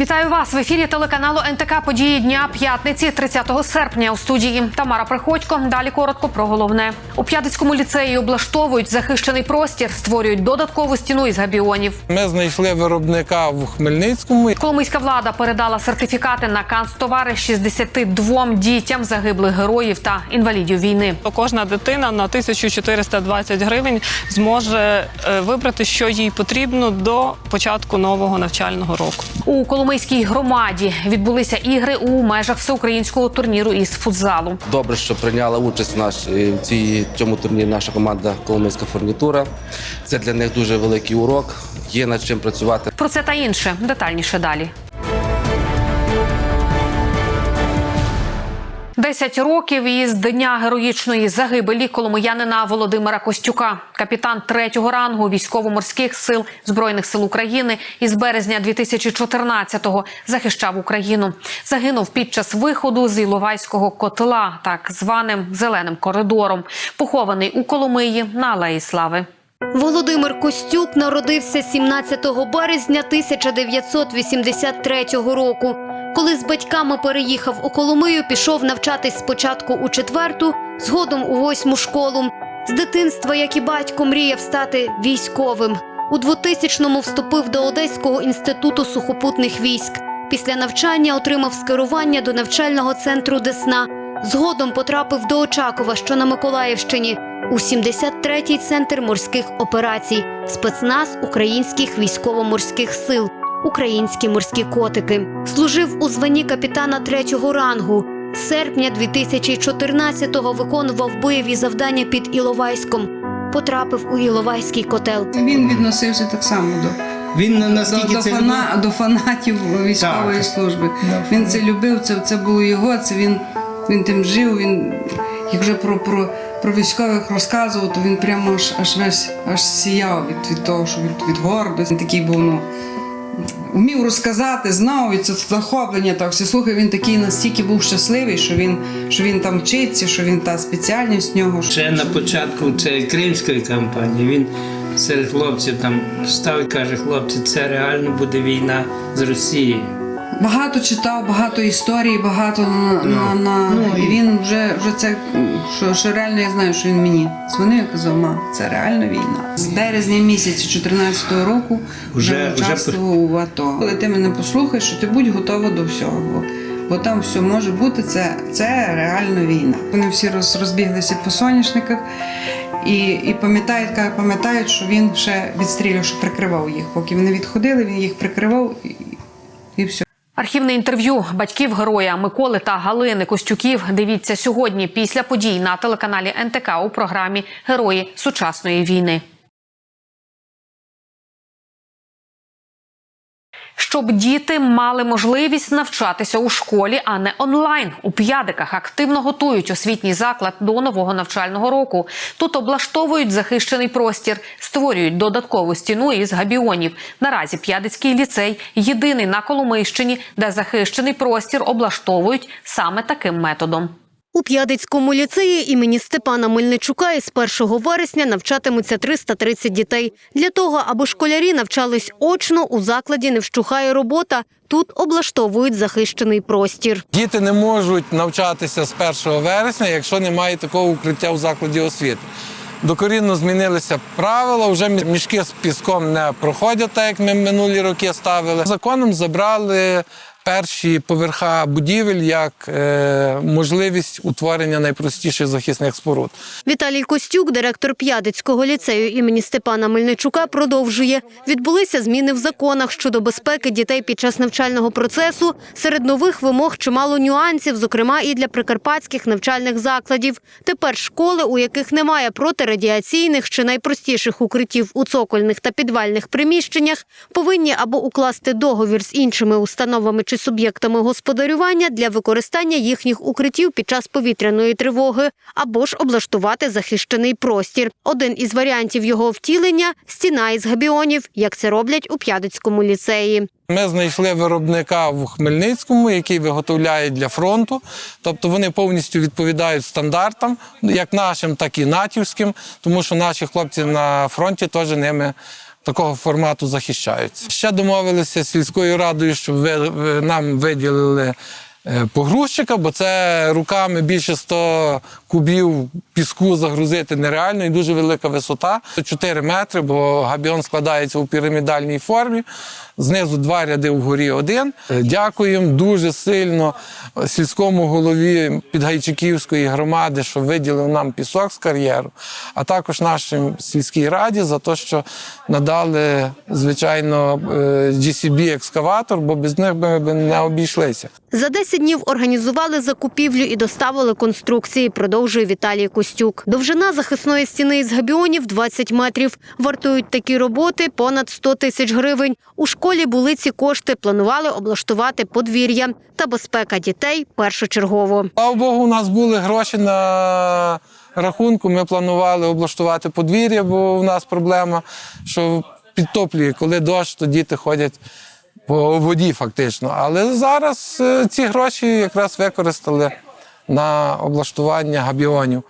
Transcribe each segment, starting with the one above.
Вітаю вас в ефірі телеканалу НТК Події дня п'ятниці, 30 серпня. У студії Тамара Приходько. Далі коротко про головне у П'ятицькому ліцеї облаштовують захищений простір, створюють додаткову стіну із габіонів. Ми знайшли виробника в Хмельницькому. Коломийська влада передала сертифікати на канцтовари 62 дітям загиблих героїв та інвалідів війни. то кожна дитина на 1420 гривень зможе е, вибрати, що їй потрібно до початку нового навчального року. У Коломийській громаді відбулися ігри у межах всеукраїнського турніру із футзалу. Добре, що прийняла участь наш е, в цій цьому турнірі наша команда Коломийська фурнітура. Це для них дуже великий урок. Є над чим працювати. Про це та інше детальніше далі. Десять років із дня героїчної загибелі коломиянина Володимира Костюка, капітан третього рангу військово-морських сил збройних сил України із березня 2014-го захищав Україну. Загинув під час виходу з Іловайського котла, так званим зеленим коридором, похований у Коломиї на Алеї Слави. Володимир Костюк народився 17 березня 1983 року. Коли з батьками переїхав у Коломию, пішов навчатись спочатку у четверту, згодом у восьму школу. З дитинства, як і батько, мріяв стати військовим. У 2000-му вступив до Одеського інституту сухопутних військ. Після навчання отримав скерування до навчального центру Десна. Згодом потрапив до Очакова, що на Миколаївщині, у 73-й центр морських операцій, спецназ українських військово-морських сил, українські морські котики. Служив у званні капітана третього рангу. З серпня 2014-го виконував бойові завдання під Іловайськом. Потрапив у Іловайський котел. Він відносився так само до, Він до, наскільки до, це фана, любив? до фанатів військової Так. служби. Да. Він це любив, це, це було його, це він, він тим жив. Він, як вже про, про, про військових розказував, то він прямо аж, аж весь аж сіяв від, від того, що від, від гордості. Він такий був, ну. Вмів розказати, знав і це захоплення. Так всі слухай, він такий настільки був щасливий, що він, що він там вчиться, що він та спеціальність нього. Ще на початку цієї кримської кампанії він серед хлопців там став і каже, хлопці, це реально буде війна з Росією. Багато читав, багато історій, багато на, на, на... ну, і він вже, вже це що, що реально я знаю, що він мені дзвонив і казав, ма, це реально війна. З березня місяця 14-го року вже, Вже- вже участвував у АТО. Коли ти мене послухаєш, що ти будь готова до всього. Бо, бо там все може бути, це, це реально війна. Вони всі роз, розбіглися по соняшниках. І, і пам'ятають, каже, пам'ятають, що він ще відстрілював, що прикривав їх. Поки вони відходили, він їх прикривав і, і все. Архівне інтерв'ю батьків героя Миколи та Галини Костюків. Дивіться сьогодні після подій на телеканалі НТК у програмі Герої сучасної війни. Щоб діти мали можливість навчатися у школі, а не онлайн. У п'ядиках активно готують освітній заклад до нового навчального року. Тут облаштовують захищений простір, створюють додаткову стіну із габіонів. Наразі п'ядицький ліцей єдиний на Коломийщині, де захищений простір облаштовують саме таким методом. У П'ядицькому ліцеї імені Степана Мельничука із 1 вересня навчатимуться 330 дітей. Для того, аби школярі навчались очно, у закладі не вщухає робота. Тут облаштовують захищений простір. Діти не можуть навчатися з 1 вересня, якщо немає такого укриття у закладі освіти. Докорінно змінилися правила, вже мішки з піском не проходять, так як ми минулі роки ставили. Законом забрали перші поверха будівель як е, можливість утворення найпростіших захисних споруд. Віталій Костюк, директор П'ядицького ліцею імені Степана Мельничука, продовжує. Відбулися зміни в законах щодо безпеки дітей під час навчального процесу. Серед нових вимог чимало нюансів, зокрема і для прикарпатських навчальних закладів. Тепер школи, у яких немає протирадіаційних чи найпростіших укриттів у цокольних та підвальних приміщеннях, повинні або укласти договір з іншими установами чи суб'єктами господарювання для використання їхніх укриттів під час повітряної тривоги, або ж облаштувати захищений простір. Один із варіантів його втілення стіна із габіонів, як це роблять у П'ядицькому ліцеї. Ми знайшли виробника в Хмельницькому, який виготовляє для фронту. Тобто вони повністю відповідають стандартам, як нашим, так і натівським, тому що наші хлопці на фронті теж ними такого формату захищаються. Ще домовилися з сільською радою, щоб ви, ви- нам виділили е, погрузчика, бо це руками більше 100 кубів піску загрузити нереально і дуже велика висота 4 метри, бо габіон складається у пірамідальній формі. Знизу два ряди вгорі один. Е, Дякуємо дуже сильно сільському голові Підгайчиківської громади, що виділив нам пісок з кар'єру, а також нашим сільській раді за те, що надали, звичайно, е, GCB екскаватор, бо без них ми не обійшлися. За 10 днів організували закупівлю і доставили конструкції, продовжує Віталій Костюк. Довжина захисної стіни із габіонів 20 метрів. Вартують такі роботи понад 100 тисяч гривень. У школі були ці кошти, планували облаштувати подвір'я та безпека дітей першочергово. Слава Богу, у нас були гроші на рахунку. Ми планували облаштувати подвір'я, бо у нас проблема, що підтоплює, коли дощ, то діти ходять по воді фактично. Але зараз е, ці гроші якраз використали на облаштування габіонів.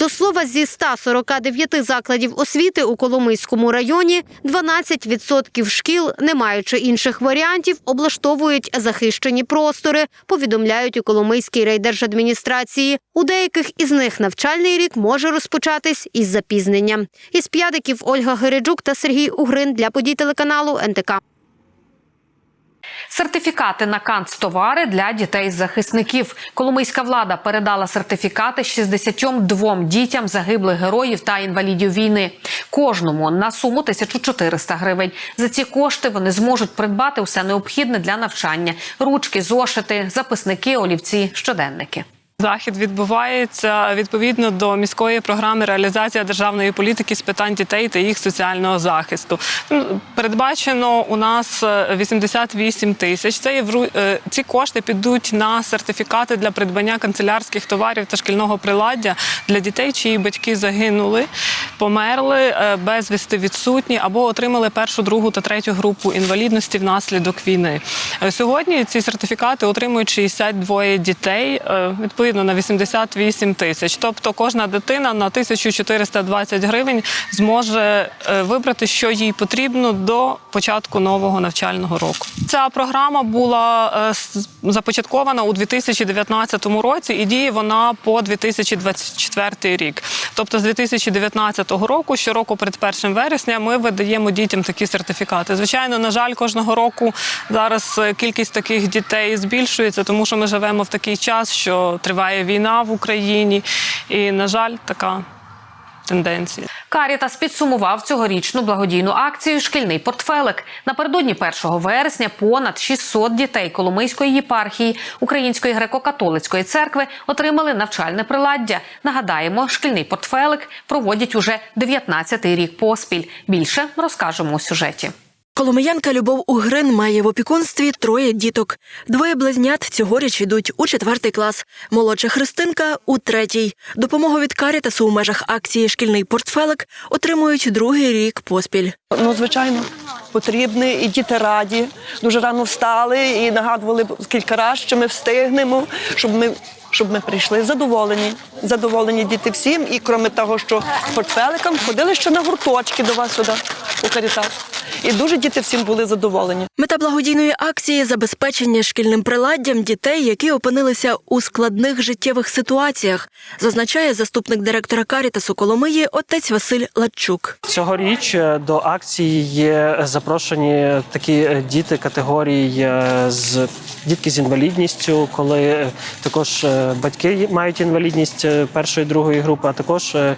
До слова, зі 149 закладів освіти у Коломийському районі 12% шкіл, не маючи інших варіантів, облаштовують захищені простори, повідомляють у Коломийській райдержадміністрації. У деяких із них навчальний рік може розпочатись із запізненням. Із п'ядиків Ольга Гереджук та Сергій Угрин для подій телеканалу НТК. Сертифікати на канцтовари для дітей-захисників. Коломийська влада передала сертифікати 62 дітям загиблих героїв та інвалідів війни. Кожному на суму 1400 гривень. За ці кошти вони зможуть придбати усе необхідне для навчання: ручки, зошити, записники, олівці, щоденники. Захід відбувається відповідно до міської програми реалізація державної політики з питань дітей та їх соціального захисту. Ну, Передбачено у нас е, 88 тисяч. Це є е, ці кошти підуть на сертифікати для придбання канцелярських товарів та шкільного приладдя для дітей, чиї батьки загинули, померли, е, безвісти відсутні або отримали першу, другу та третю групу інвалідності внаслідок війни. Е, Сьогодні ці сертифікати отримують 62 дітей. е, Відповідно на 88 тисяч. Тобто кожна дитина на 1420 гривень зможе е, вибрати, що їй потрібно до початку нового навчального року. Ця програма була е, започаткована у 2019 році і діє вона по 2024 рік. Тобто з 2019 року, щороку перед 1 вересня, ми видаємо дітям такі сертифікати. Звичайно, на жаль, кожного року зараз е, кількість таких дітей збільшується, тому що ми живемо в такий час, що триває війна в Україні, і на жаль, така тенденція. Карітас підсумував цьогорічну благодійну акцію Шкільний портфелик. Напередодні 1 вересня понад 600 дітей Коломийської єпархії Української греко-католицької церкви отримали навчальне приладдя. Нагадаємо, шкільний портфелик проводять уже 19-й рік поспіль. Більше розкажемо у сюжеті. Коломиянка Любов Угрин має в опікунстві троє діток. Двоє близнят цьогоріч йдуть у четвертий клас. Молодша Христинка у третій. Допомогу від Карітасу у межах акції Шкільний портфелик отримують другий рік поспіль. Ну, звичайно, потрібні, і діти раді. Дуже рано встали і нагадували кілька разів, що ми встигнемо, щоб ми. Щоб ми прийшли задоволені, задоволені діти всім. І крім того, що з портфеликом ходили ще на гурточки до вас сюди, у Карітас. І дуже діти всім були задоволені. Мета благодійної акції забезпечення шкільним приладдям дітей, які опинилися у складних життєвих ситуаціях, зазначає заступник директора Карітасу Коломиї отець Василь Ладчук. Цьогоріч е, до акції є запрошені такі е, діти категорій е, з дітки з інвалідністю, коли також батьки мають інвалідність е, першої другої групи, а також е,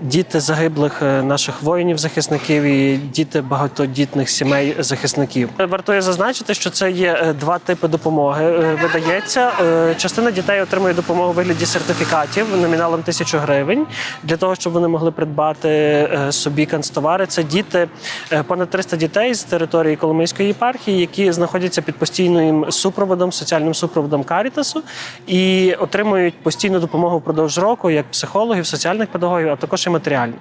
діти загиблих е, наших воїнів-захисників і діти багатодітних сімей захисників. Вартує зазначити, що це є два типи допомоги. Видається частина дітей отримує допомогу у вигляді сертифікатів номіналом тисячу гривень для того, щоб вони могли придбати собі канцтовари. Це діти понад 300 дітей з території Коломийської єпархії, які знаходяться під постійним супроводом, соціальним супроводом Карітасу і отримують постійну допомогу впродовж року, як психологів, соціальних педагогів, а також і матеріальну.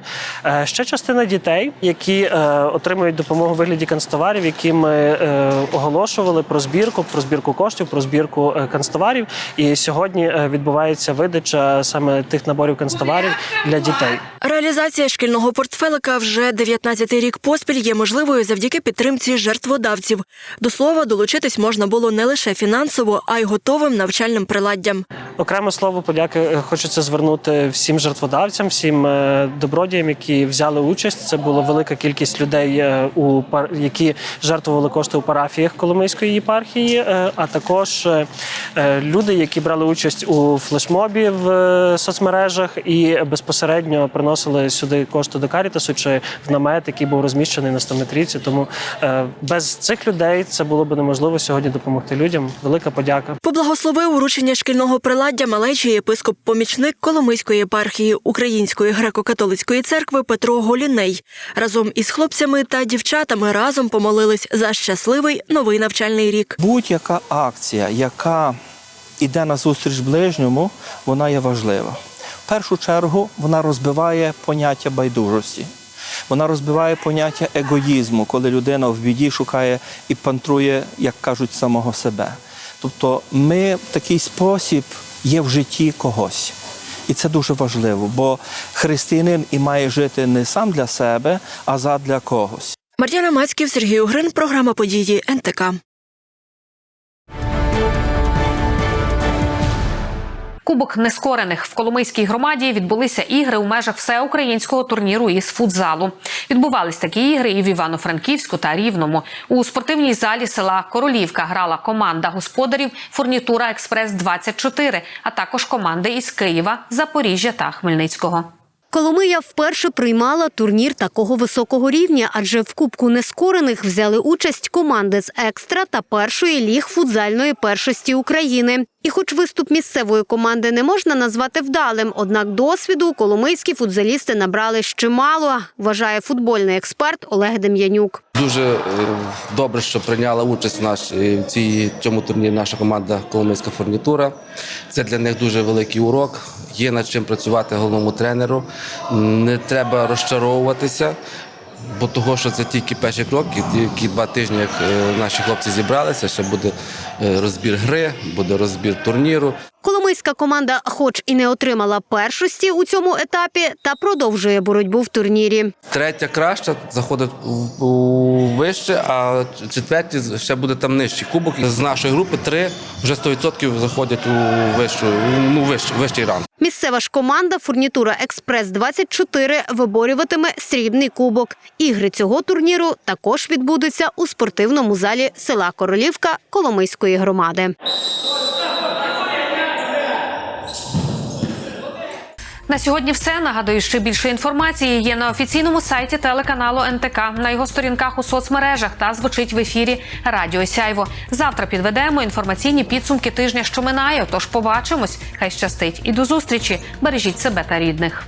Е, Ще частина дітей, які е, отримують допомогу у вигляді канцтоварів, які ми е, оголошували про збірку, про збірку коштів, про збірку канцтоварів. І сьогодні відбувається видача саме тих наборів канцтоварів для дітей. Реалізація шкільного портфелика вже 19-й рік поспіль є можливою завдяки підтримці жертводавців. До слова, долучитись можна було не лише фінансово, а й готовим навчальним приладдям. Окремо слово подяки е, хочеться звернути всім жертводавцям, всім е, добродіям, які взяли участь. Це була велика кількість людей, е, у які жертвували кошти у парафіях Коломийської єпархії, а також люди, які брали участь у флешмобі в соцмережах і безпосередньо приносили сюди кошти до Карітасу чи в намет, який був розміщений на 100-метрівці. Тому е, без цих людей це було б неможливо сьогодні допомогти людям. Велика подяка. Поблагословив уручення шкільного приладдя малечий єпископ-помічник Коломийської єпархії Української греко-католицької церкви Петро Голіней. Разом із хлопцями та дівчатами разом помолились за щасливий новий навчальний рік. Будь-яка акція, яка йде на зустріч ближньому, вона є важлива. В першу чергу вона розбиває поняття байдужості. Вона розбиває поняття егоїзму, коли людина в біді шукає і пантрує, як кажуть, самого себе. Тобто ми в такий спосіб є в житті когось. І це дуже важливо, бо християнин і має жити не сам для себе, а задля когось. Мар'яна Мацьків, Сергій Угрин, програма події НТК. Кубок нескорених в Коломийській громаді відбулися ігри у межах всеукраїнського турніру із футзалу. Відбувались такі ігри і в Івано-Франківську та Рівному. У спортивній залі села Королівка грала команда господарів Фурнітура Експрес 24 а також команди із Києва, Запоріжжя та Хмельницького. Коломия вперше приймала турнір такого високого рівня, адже в Кубку нескорених взяли участь команди з екстра та першої ліг футзальної першості України. І хоч виступ місцевої команди не можна назвати вдалим, однак досвіду коломийські футзалісти набрали ще мало, вважає футбольний експерт Олег Дем'янюк. Дуже е, добре, що прийняла участь наш, е, в цій, цьому турнірі наша команда Коломийська фурнітура. Це для них дуже великий урок. Є над чим працювати головному тренеру. Не треба розчаровуватися. Бо того, що це тільки перші кроки, тільки два тижні, як е, наші хлопці зібралися, ще буде е, розбір гри, буде розбір турніру. Коломийська команда, хоч і не отримала першості у цьому етапі, та продовжує боротьбу в турнірі. Третя краща заходить вище, а четверті ще буде там нижчий кубок. З нашої групи три вже 100% заходять у вищу, ну, вищий, вищий ранг. Місцева ж команда Фурнітура Експрес 24 виборюватиме срібний кубок. Ігри цього турніру також відбудуться у спортивному залі села Королівка Коломийської громади. На сьогодні все. Нагадую, ще більше інформації є на офіційному сайті телеканалу НТК, на його сторінках у соцмережах та звучить в ефірі Радіо Сяйво. Завтра підведемо інформаційні підсумки тижня, що минає. Тож побачимось. Хай щастить і до зустрічі. Бережіть себе та рідних.